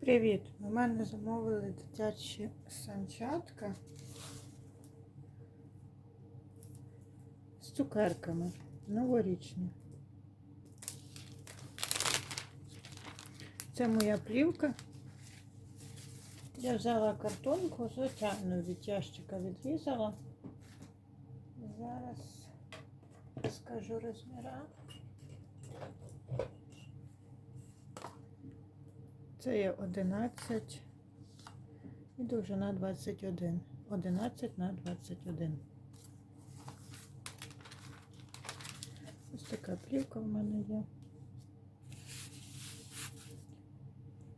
Привіт! У мене замовили дитячі санчатка з цукерками новорічні. Це моя плівка. Я взяла картонку, звичайно, від ящика відрізала. Зараз скажу розміра. Це є 11 і довжина 21. 11 на 21. Ось така плівка в мене є.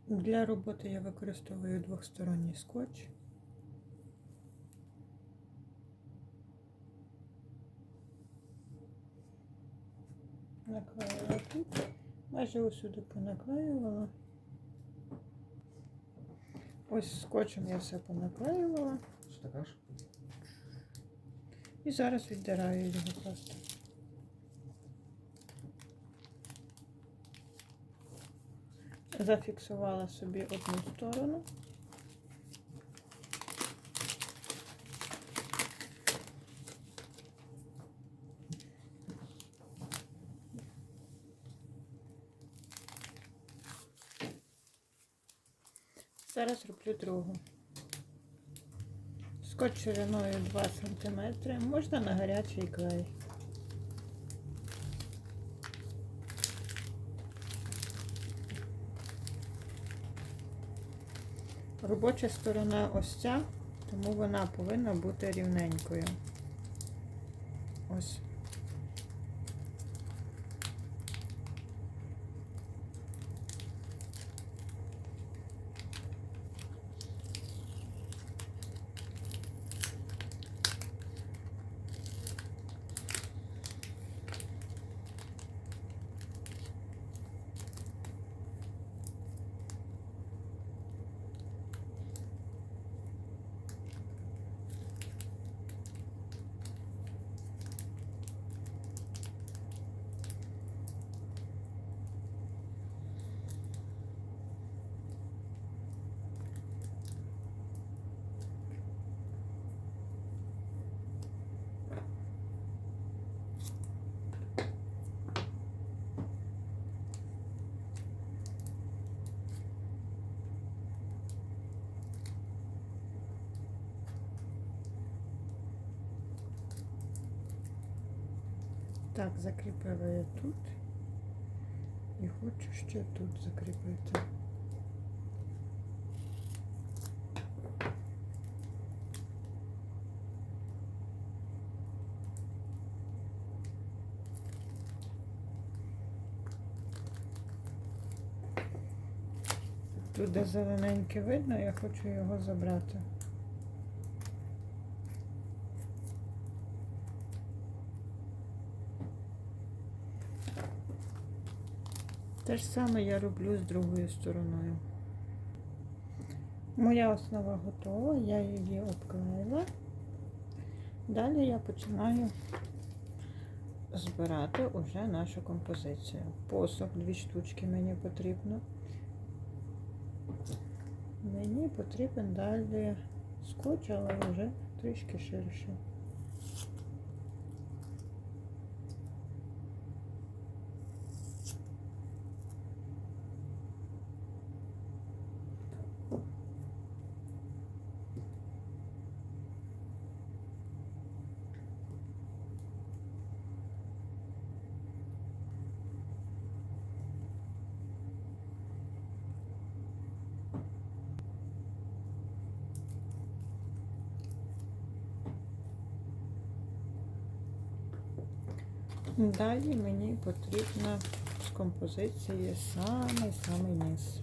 Для роботи я використовую двохсторонній скотч. Наклеїла тут. Майже усюди понаклеювала. Ось скотчем я все понаклеювала. І зараз віддираю його просто. Зафіксувала собі одну сторону. Зараз роблю другу. Скотч шириною 2 см. Можна на гарячий клей. Робоча сторона ось ця, тому вона повинна бути рівненькою. Ось. Так, закріпила я тут. І хочу ще тут закріпити. Тут де зелененьке видно, я хочу його забрати. Те ж саме я роблю з другою стороною. Моя основа готова, я її обклеїла. Далі я починаю збирати уже нашу композицію. Посох, дві штучки мені потрібно. Мені потрібен далі скотч, але вже трішки ширше. Далі мені потрібно з композиції самий-самий низ.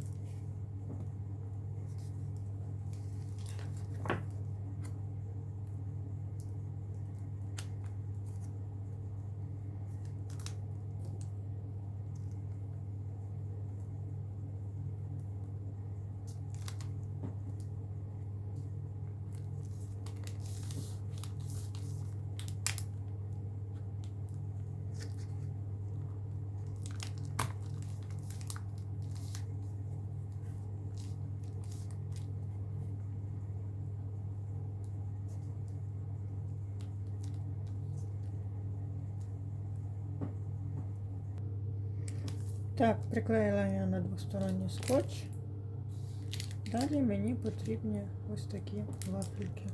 Так, приклеїла я на двосторонній скотч. Далі мені потрібні ось такі вафельки.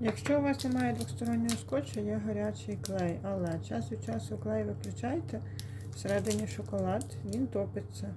Якщо у вас немає двостороннього скотчу, є гарячий клей, але час від часу клей виключайте, всередині шоколад, він топиться.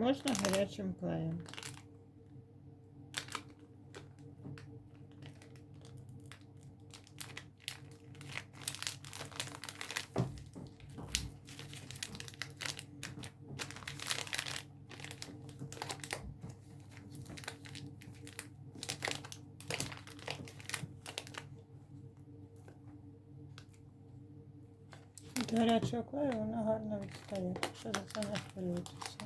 Можна гарячим клеєм. Від гарячого клею вона гарно відстає, так що за це не хвилюйтеся.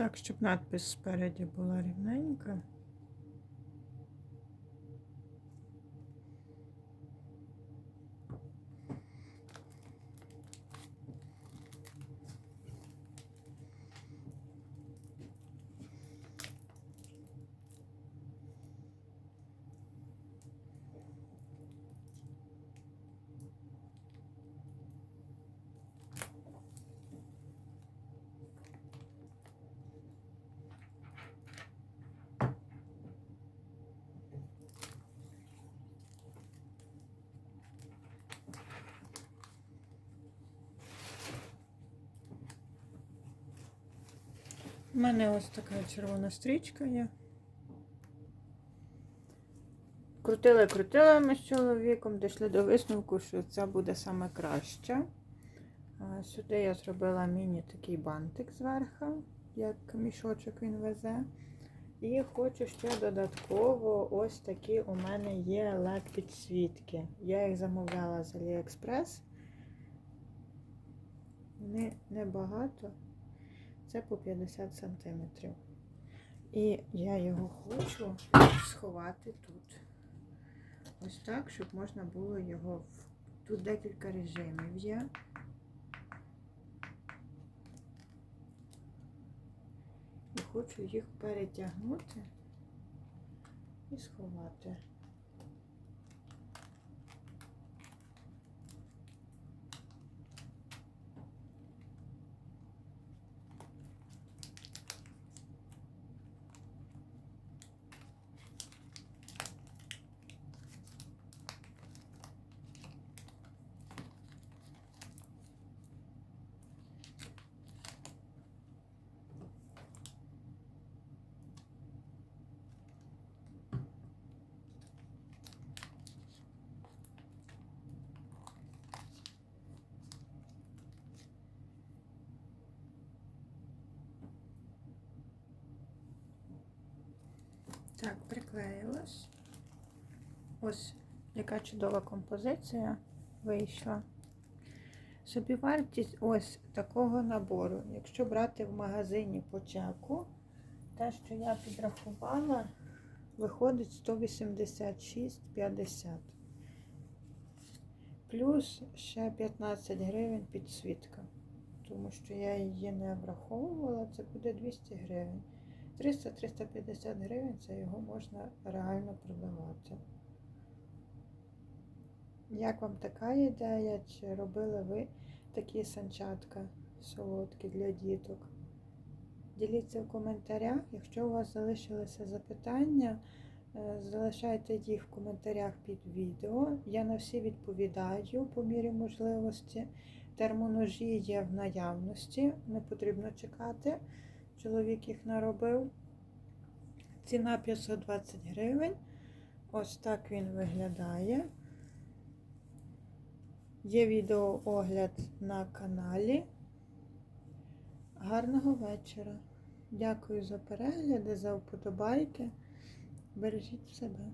Так, щоб надпис спереді була рівненька. У мене ось така червона стрічка є. Крутили, крутили ми з чоловіком, дійшли до висновку, що це буде саме краще. Сюди я зробила міні такий бантик зверху, як мішочок він везе. І хочу ще додатково ось такі у мене є led підсвітки. Я їх замовляла з AliExpress. Вони небагато. Це по 50 см. І я його хочу сховати тут. Ось так, щоб можна було його. Тут декілька режимів є. І хочу їх перетягнути і сховати. Так, приклеїлось. Ось яка чудова композиція вийшла. Собівартість ось такого набору. Якщо брати в магазині по чеку, те, що я підрахувала, виходить 186,50. Плюс ще 15 гривень підсвітка. Тому що я її не враховувала, це буде 200 гривень. 300-350 гривень це його можна реально продавати. Як вам така ідея? Чи робили ви такі санчатка солодкі для діток? Діліться в коментарях. Якщо у вас залишилися запитання, е, залишайте їх в коментарях під відео. Я на всі відповідаю по мірі можливості. Термоножі є в наявності, не потрібно чекати. Чоловік їх наробив. Ціна 520 гривень. Ось так він виглядає. Є відеоогляд на каналі. Гарного вечора. Дякую за перегляди, за вподобайки. Бережіть себе.